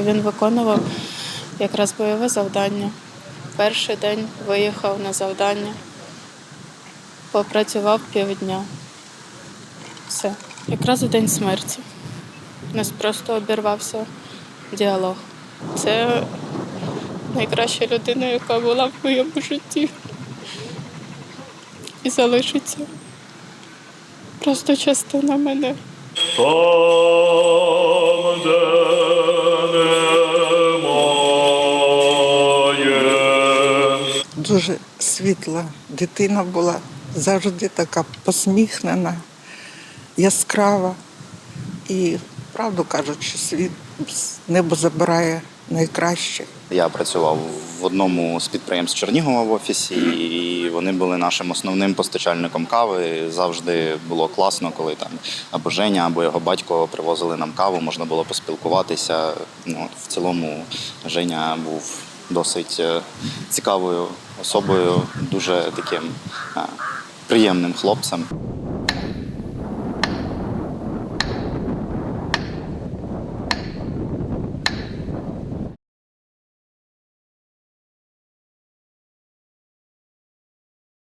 Він виконував якраз бойове завдання. Перший день виїхав на завдання, попрацював півдня. Все. Якраз у день смерті. У нас просто обірвався діалог. Це найкраща людина, яка була в моєму житті. І залишиться просто частина мене. Дуже світла дитина була, завжди така посміхнена, яскрава. І правду кажуть, що світ небо забирає найкраще. Я працював в одному з підприємств Чернігова в офісі, і вони були нашим основним постачальником кави. Завжди було класно, коли там або Женя, або його батько привозили нам каву, можна було поспілкуватися. Ну, в цілому Женя був досить е, цікавою особою, дуже таким е, приємним хлопцем.